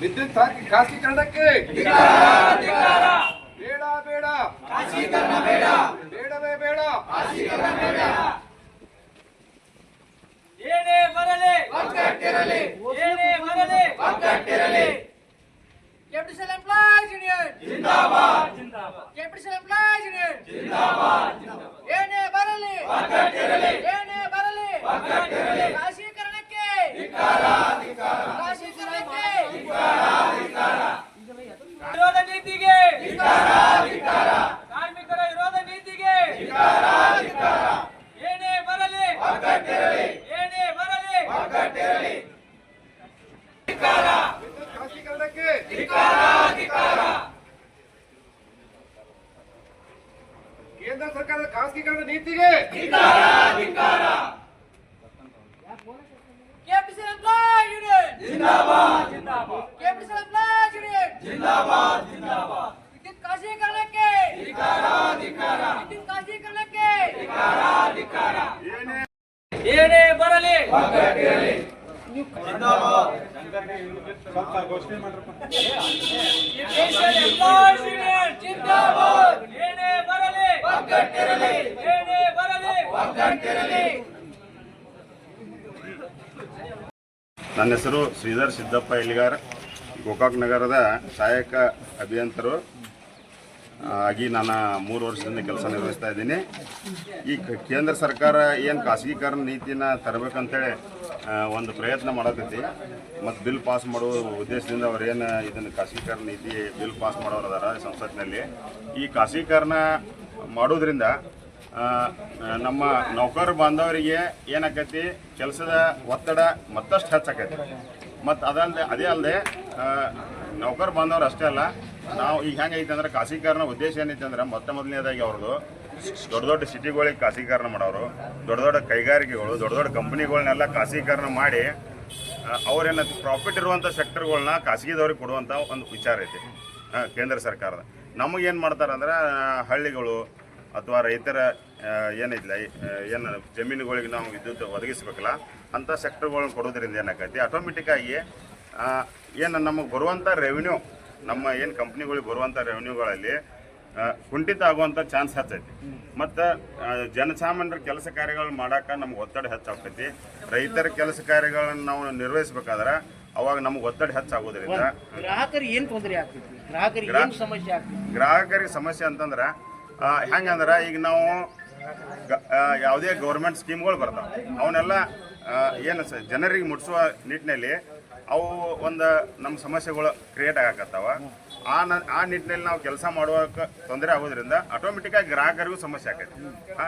ವಿದ್ಯುತ್ ಖಾ- ಖಾಸಗೀಕರಣಕ್ಕೆ ಬೇಡ ಬೇಡ ಬೇಡವೇ ಬೇಡ ಏನೇ ಬರಲಿ ಏನೇ ಬರಲಿ Capital Employees Union. ಜಿಂದಾಬಾದ್ ಜಿಂದಾಬಾದ್ Capital Employees Union. ಏನೇ ಬರಲಿ ಏನೇ ಬರಲಿ ಕೇಂದ್ರ ಸರ್ಕಾರದ ಖಾಸಗೀಕರಣ ನೀತಿಗೆ Capital Employees Union. ಜಿಂದಾಬಾದ್ ಜಿಂದಾಬಾದ್ Capital Employees Union. ಜಿಂದಾಬಾದ್ ಜಿಂದಾಬಾದ್ ವಿದ್ಯುತ್ ಖಾಸಗೀಕರಣಕ್ಕೆ ವಿದ್ಯುತ್ ಖಾಸಗೀಕರಣಕ್ಕೆ ಏನೇ ಏನೇ ಬರಲಿ Education Employees ಘೋಷಣೆ ನನ್ನ ಹೆಸರು ಶ್ರೀಧರ್ ಸಿದ್ದಪ್ಪ ಇಲ್ಲಿಗಾರ್ ಗೋಕಾಕ್ ನಗರದ ಸಹಾಯಕ ಅಭಿಯಂತರು. ಆಗಿ ನಾನು ಮೂರು ವರ್ಷದಿಂದ ಕೆಲಸ ನಿರ್ವಹಿಸ್ತಾ ಇದ್ದೀನಿ. ಈ ಕೇಂದ್ರ ಸರ್ಕಾರ ಏನು ಖಾಸಗೀಕರಣ ನೀತಿನ ತರಬೇಕಂತೇಳಿ ಒಂದು ಪ್ರಯತ್ನ ಮಾಡತೈತಿ. ಮತ್ತು ಬಿಲ್ ಪಾಸ್ ಮಾಡುವ ಉದ್ದೇಶದಿಂದ ಅವ್ರು ಏನು ಇದನ್ನು ಖಾಸಗೀಕರಣ ನೀತಿ ಬಿಲ್ ಪಾಸ್ ಮಾಡೋರು ಅದಾರ ಸಂಸತ್ನಲ್ಲಿ. ಈ ಖಾಸಗೀಕರಣ ಮಾಡೋದ್ರಿಂದ ನಮ್ಮ ನೌಕರ ಬಾಂಧವರಿಗೆ ಏನಾಕೈತಿ, ಕೆಲಸದ ಒತ್ತಡ ಮತ್ತಷ್ಟು ಹೆಚ್ಚಾಕೈತಿ. ಮತ್ತು ಅದಲ್ಲದೆ ಅದೇ ಅಲ್ಲದೆ ನೌಕರ ಬಾಂಧವರು ಅಷ್ಟೇ ಅಲ್ಲ ನಾವು ಈಗ ಹೆಂಗೈತೆ ಅಂದ್ರೆ ಖಾಸಗೀಕರಣ ಉದ್ದೇಶ ಏನೈತೆ ಅಂದ್ರೆ ಮೊತ್ತ ಮೊದಲನೇದಾಗಿ ಅವ್ರದ್ದು ದೊಡ್ಡ ದೊಡ್ಡ ಸಿಟಿಗಳಿಗೆ ಖಾಸಗೀಕರಣ ಮಾಡೋರು ದೊಡ್ಡ ದೊಡ್ಡ ಕೈಗಾರಿಕೆಗಳು ದೊಡ್ಡ ದೊಡ್ಡ ಕಂಪ್ನಿಗಳನ್ನೆಲ್ಲ ಖಾಸಗೀಕರಣ ಮಾಡಿ ಅವ್ರೇನ ಪ್ರಾಫಿಟ್ ಇರುವಂಥ ಸೆಕ್ಟರ್ಗಳನ್ನ ಖಾಸಗಿದವ್ರಿಗೆ ಕೊಡುವಂಥ ಒಂದು ವಿಚಾರ ಐತಿ ಕೇಂದ್ರ ಸರ್ಕಾರದ. ನಮಗೇನು ಮಾಡ್ತಾರೆ ಅಂದ್ರೆ ಹಳ್ಳಿಗಳು ಅಥವಾ ರೈತರ ಆ, ಏನ ಏನು ಜಮೀನುಗಳಿಗೆ ನಾವು ವಿದ್ಯುತ್ ಒದಗಿಸ್ಬೇಕಲ್ಲ ಅಂತ ಸೆಕ್ಟರ್ಗಳನ್ನ ಕೊಡೋದ್ರಿಂದ ಏನಾಗೈತಿ ಆಟೋಮೆಟಿಕ್ಕಾಗಿ ಏನು ನಮಗೆ ಬರುವಂಥ ರೆವಿನ್ಯೂ ನಮ್ಮ ಏನು ಕಂಪ್ನಿಗಳಿಗೆ ಬರುವಂಥ ರೆವೆನ್ಯೂಗಳಲ್ಲಿ ಕುಂಠಿತ ಆಗುವಂಥ ಚಾನ್ಸ್ ಹೆಚ್ಚೈತಿ. ಮತ್ತು ಜನಸಾಮಾನ್ಯರ ಕೆಲಸ ಕಾರ್ಯಗಳನ್ನು ಮಾಡಕ್ಕೆ ನಮ್ಗೆ ಒತ್ತಡ ಹೆಚ್ಚಾಗ್ತೈತಿ. ರೈತರ ಕೆಲಸ ಕಾರ್ಯಗಳನ್ನು ನಾವು ನಿರ್ವಹಿಸ್ಬೇಕಾದ್ರೆ ಅವಾಗ ನಮ್ಗೆ ಒತ್ತಡ ಹೆಚ್ಚಾಗೋದ್ರಿಂದ ಗ್ರಾಹಕರಿಗೆ ಏನು ತೊಂದರೆ ಆಗ್ತೈತಿ? ಗ್ರಾಹಕರಿಗೆ ಗ್ರಾ- ಸಮಸ್ಯೆ ಆಗ್ತೈತಿ? ಗ್ರಾಹಕರಿಗೆ ಸಮಸ್ಯೆ ಅಂತಂದ್ರೆ ಹೆಂಗಂದ್ರೆ ಈಗ ನಾವು ಯಾವುದೇ ಗೌರ್ಮೆಂಟ್ ಸ್ಕೀಮ್ಗಳು ಬರ್ತಾವೆ. ಅವನ್ನೆಲ್ಲ ಏನು ಜನರಿಗೆ ಮುಟ್ಟಿಸುವ ನಿಟ್ಟಿನಲ್ಲಿ ಅವು ಒಂದು ನಮ್ಮ ಸಮಸ್ಯೆಗಳು ಕ್ರಿಯೇಟ್ ಆಗಕತ್ತಾವ. ಆ ನ, ಆ ನಿಟ್ಟಿನಲ್ಲಿ ನಾವು ಕೆಲಸ ಮಾಡುವಾಗ ತೊಂದರೆ ಆಗೋದ್ರಿಂದ ಆಟೋಮೆಟಿಕ್ಕಾಗಿ ಗ್ರಾಹಕರಿಗೂ ಸಮಸ್ಯೆ ಆಕೈತಿ.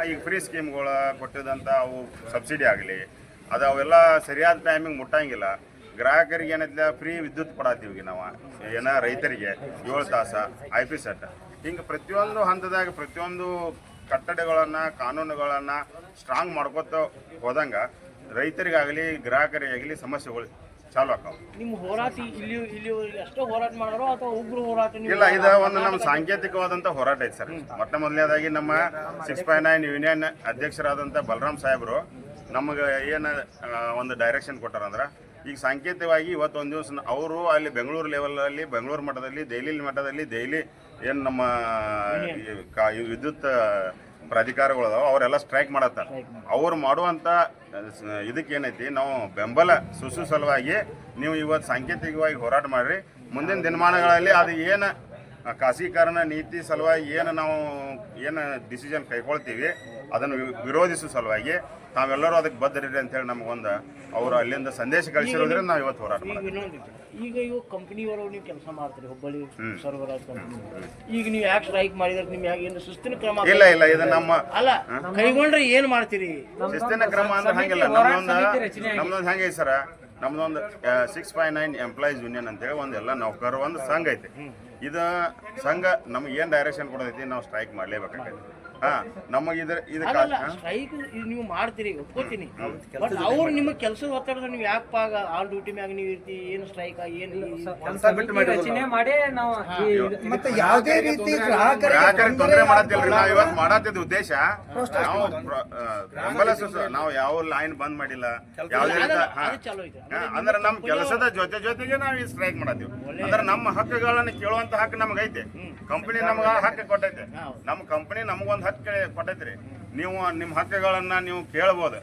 ಈಗ ಫ್ರೀ ಸ್ಕೀಮ್ಗಳು ಕೊಟ್ಟಿದಂಥ ಅವು ಸಬ್ಸಿಡಿ ಆಗಲಿ, ಅದು ಅವೆಲ್ಲ ಸರಿಯಾದ ಟೈಮಿಗೆ ಮುಟ್ಟಂಗಿಲ್ಲ. ಗ್ರಾಹಕರಿಗೆ ಏನೈತಿಲ್ಲ ಫ್ರೀ ವಿದ್ಯುತ್ ಕೊಡತ್ತೀವಿ ನಾವು. ಏನ ರೈತರಿಗೆ, ಏಳು ತಾಸ ಐ ಪಿ ಸೆಟ್ ಹಿಂಗೆ ಪ್ರತಿಯೊಂದು ಹಂತದಾಗ ಪ್ರತಿಯೊಂದು ಕಟ್ಟಡಗಳನ್ನು, ಕಾನೂನುಗಳನ್ನು ಸ್ಟ್ರಾಂಗ್ ಮಾಡ್ಕೋತ ಹೋದಂಗೆ ರೈತರಿಗಾಗಲಿ, ಗ್ರಾಹಕರಿಗಾಗಲಿ ಸಮಸ್ಯೆಗಳು ಚಾಲು ಆಕಾವ ನಿಮ್ಮ ಹೋರಾಟ ಇಲ್ಲಿ ಇಲ್ಲಿ ಎಷ್ಟೋ ಹೋರಾಟ ಮಾಡಾರೋ ಅಥವಾ ಉಗ್ರ ಹೋರಾಟ ನೀವು ಇಲ್ಲ ಇದು ಒಂದು ನಮ್ಮ ಸಾಂಕೇತಿಕವಾದಂಥ ಹೋರಾಟ ಐತೆ ಸರ್. ಮೊಟ್ಟ ಮೊದಲನೇದಾಗಿ ನಮ್ಮ ಸಿಕ್ಸ್ ಫೈವ್ ನೈನ್ ಯೂನಿಯನ್ ಅಧ್ಯಕ್ಷರಾದಂಥ ಬಲರಾಮ್ ಸಾಹೇಬರು ನಮಗೆ ಏನು ಒಂದು ಡೈರೆಕ್ಷನ್ ಕೊಟ್ಟಾರಂದ್ರೆ ಈಗ ಸಾಂಕೇತಿಕವಾಗಿ ಇವತ್ತು ಒಂದು ದಿವಸ ಅವರು ಅಲ್ಲಿ ಬೆಂಗಳೂರು ಲೆವೆಲಲ್ಲಿ ಬೆಂಗಳೂರು ಮಟ್ಟದಲ್ಲಿ ದೆಹಲಿ ಮಟ್ಟದಲ್ಲಿ ದೆಹಲಿ ಏನು ನಮ್ಮ ಈ ಕಾ- ಈ ವಿದ್ಯುತ್ ಪ್ರಾಧಿಕಾರಗಳು ಅದಾವ ಅವರೆಲ್ಲ ಸ್ಟ್ರೈಕ್ ಮಾಡತ್ತಾರ. ಅವ್ರು ಮಾಡುವಂಥ ಇದಕ್ಕೆ ಏನೈತಿ ನಾವು ಬೆಂಬಲ ಸುಸು ಸಲುವಾಗಿ ನೀವು ಇವತ್ತು ಸಾಂಕೇತಿಕವಾಗಿ ಹೋರಾಟ ಮಾಡಿರಿ. ಮುಂದಿನ ದಿನಮಾನಗಳಲ್ಲಿ ಅದು ಏನು ಖಾಸಗೀಕರಣ ನೀತಿ ಸಲುವಾಗಿ ಏನು ನಾವು ಏನು ಡಿಸಿಷನ್ ಕೈಗೊಳ್ತೀವಿ ಅದನ್ನು ವಿ- ವಿರೋಧಿಸುವ ಸಲುವಾಗಿ ತಾವೆಲ್ಲರೂ ಅದಕ್ಕೆ ಬದ್ಧರಿರಿ ಅಂತೇಳಿ ನಮಗೊಂದು ಅವರು ಅಲ್ಲಿಂದ ಸಂದೇಶ ಕಳಿಸಿರೋದ್ರಿಂದ ನಾವು ಇವತ್ತು ಹೋರಾಟ ಈಗ ಇವು ಕಂಪ್ನಿಯವರು ನೀವು ಕೆಲಸ ಮಾಡ್ತೀರಿ ಹುಬ್ಬಳ್ಳಿ ಸರ್ವರಾಜ್ ಕಂಪ್ನಿ ಈಗ ನೀವು ಯಾಕೆ ಸ್ಟ್ರೈಕ್ ಮಾಡಿದ್ರೆ ನಿಮ್ಗೆ ಯಾಕೆ ಏನು ಸುಸ್ತಿನ ಕ್ರಮ ಇಲ್ಲ ಇಲ್ಲ ಇದು ನಮ್ಮ ಅಲ್ಲ ಕೈಗೊಂಡ್ರೆ ಏನು ಮಾಡ್ತೀರಿ? ಶಿಸ್ತಿನ ಕ್ರಮ ಅಂದ್ರೆ ಹಂಗಿಲ್ಲ. ನಮ್ದೊಂದು ನಮ್ಮದೊಂದು ಹೆಂಗೈತೆ ಸರ? ನಮ್ದೊಂದು six five nine employees union ಅಂತೇಳಿ ಒಂದು ಎಲ್ಲ ನೌಕರ ಒಂದು ಸಂಘ ಐತೆ. ಇದು ಸಂಘ ನಮ್ಗೆ ಏನು ಡೈರೆಕ್ಷನ್ ಕೊಡೋದೈತಿ ನಾವು ಸ್ಟ್ರೈಕ್ ಮಾಡಲೇಬೇಕಾಗೈತೆ. ನಮಗೆ ಇದ್ರ ಇದಕ್ಕೆ ಅಲ್ಲ ಸ್ಟ್ರೈಕ್ ನೀವು ಮಾಡ್ತೀರಿ ಒಪ್ಕೋತೀನಿ. ಬಟ್ ಅವ್ರು ನಿಮ್ಮ ಕೆಲಸದ ಒತ್ತಡದ ನೀವು ಯಾಕಪ್ಪ ಆಲ್ ಡ್ಯೂಟಿ ಮ್ಯಾಗ ನೀವು ಇರ್ತಿ ಏನು ಸ್ಟ್ರೈಕ್ ಏನು ರಚನೆ ಮಾಡಿ ನಾವು ಮತ್ತೆ ಯಾವುದೇ ರೀತಿ ಗ್ರಾಹಕರಿಗೆ ಗ್ರಾಹಕರಿಗೆ ತೊಂದರೆ ತೊಂದರೆ ಮಾಡತ್ತಿಲ್ರಿ ನಾವು ಇವತ್ತು ಮಾಡತ್ತಿದ್ದ ಉದ್ದೇಶ ನಾವು ಪ್ರ- ಬೆಂಬಲ ನಾವು ಯಾವ ಲೈನ್ ಬಂದ್ ಮಾಡಿಲ್ಲ ಯಾವುದೇ ಅಂದ್ರೆ ನಮ್ಮ ಕೆಲಸದ ಜೊತೆ ಜೊತೆಗೆ ನಾವು ಈ ಸ್ಟ್ರೈಕ್ ಮಾಡತ್ತೀವಿ. ಅಂದ್ರೆ ನಮ್ಮ ಹಕ್ಕುಗಳನ್ನ ಕೇಳುವಂತ ಹಕ್ಕು ನಮಗೈತೆ. ಐತೆ ಕಂಪನಿ ನಮ್ಗ ಹಕ್ಕು ಕೊಟ್ಟೈತೆ. ನಮ್ಮ ಕಂಪನಿ ನಮಗೊಂದು ಹಕ್ಕು ಕೊಟ್ಟೈತ್ರಿ ನೀವು ನಿಮ್ಮ ಹಕ್ಕುಗಳನ್ನು ನೀವು ಕೇಳ್ಬೋದು.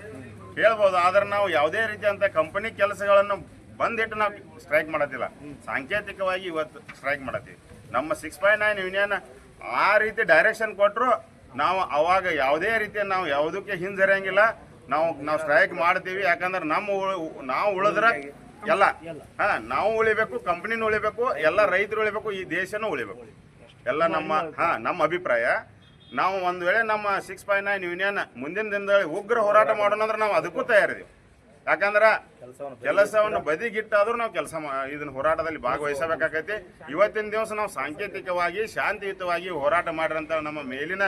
ಕೇಳ್ಬೋದು, ಆದ್ರೆ ನಾವು ಯಾವುದೇ ರೀತಿಯಂತ ಕಂಪನಿ ಕೆಲಸಗಳನ್ನು ಬಂದಿಟ್ಟು ನಾವು ಸ್ಟ್ರೈಕ್ ಮಾಡತ್ತಿಲ್ಲ. ಸಾಂಕೇತಿಕವಾಗಿ ಇವತ್ತು ಸ್ಟ್ರೈಕ್ ಮಾಡತ್ತೀವಿ. ನಮ್ಮ ಸಿಕ್ಸ್ ಫೈವ್ ನೈನ್ ಯೂನಿಯನ್ ಆ ರೀತಿ ಡೈರೆಕ್ಷನ್ ಕೊಟ್ಟರು ನಾವು ಅವಾಗ ಯಾವುದೇ ರೀತಿಯ ನಾವು ಯಾವುದಕ್ಕೆ ಹಿಂಜರಿಯಂಗಿಲ್ಲ. ನಾವು ನಾವು ಸ್ಟ್ರೈಕ್ ಮಾಡ್ತೀವಿ. ಯಾಕಂದ್ರೆ ನಮ್ಮ ನಾವು ಉಳಿದ್ರೆ ಎಲ್ಲ, ಹಾ, ನಾವು ಉಳಿಬೇಕು ಕಂಪ್ನಿನೂ ಉಳಿಬೇಕು, ಎಲ್ಲ ರೈತರು ಉಳಿಬೇಕು, ಈ ದೇಶನೂ ಉಳಿಬೇಕು. ಎಲ್ಲ ನಮ್ಮ, ಹಾ, ನಮ್ಮ ಅಭಿಪ್ರಾಯ. ನಾವು ಒಂದು ವೇಳೆ ನಮ್ಮ ಸಿಕ್ಸ್ ಫೈವ್ ನೈನ್ ಯೂನಿಯನ್ ಮುಂದಿನ ದಿನದಲ್ಲಿ ಉಗ್ರ ಹೋರಾಟ ಮಾಡೋಣ ಅಂದ್ರೆ ನಾವು ಅದಕ್ಕೂ ತಯಾರಿದೀವಿ ಯಾಕಂದ್ರೆ ಕೆಲಸವನ್ನು ಬದಿಗಿಟ್ಟಾದ್ರೂ ನಾವು ಕೆಲಸ ಇದನ್ನ ಹೋರಾಟದಲ್ಲಿ ಭಾಗವಹಿಸಬೇಕಾಗೈತಿ. ಇವತ್ತಿನ ದಿವಸ ನಾವು ಸಾಂಕೇತಿಕವಾಗಿ ಶಾಂತಿಯುತವಾಗಿ ಹೋರಾಟ ಮಾಡಿರಂತ ನಮ್ಮ ಮೇಲಿನ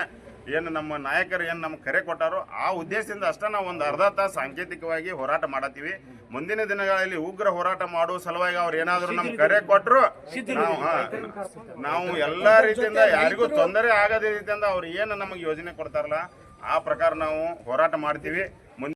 ಏನು ನಮ್ಮ ನಾಯಕರು ಏನು ನಮ್ಗೆ ಕರೆ ಕೊಟ್ಟಾರೋ ಆ ಉದ್ದೇಶದಿಂದ ಅಷ್ಟೇ ನಾವು ಒಂದು ಅರ್ಧ ತಾಸು ಸಾಂಕೇತಿಕವಾಗಿ ಹೋರಾಟ ಮಾಡತ್ತೀವಿ. ಮುಂದಿನ ದಿನಗಳಲ್ಲಿ ಉಗ್ರ ಹೋರಾಟ ಮಾಡುವ ಸಲುವಾಗಿ ಅವ್ರು ಏನಾದರೂ ನಮ್ಗೆ ಕರೆ ಕೊಟ್ಟರು ನಾವು ನಾವು ಎಲ್ಲಾ ರೀತಿಯಿಂದ ಯಾರಿಗೂ ತೊಂದರೆ ಆಗದ ರೀತಿಯಿಂದ ಅವ್ರು ಏನು ನಮಗೆ ಯೋಜನೆ ಕೊಡ್ತಾರಲ್ಲ ಆ ಪ್ರಕಾರ ನಾವು ಹೋರಾಟ ಮಾಡ್ತೀವಿ.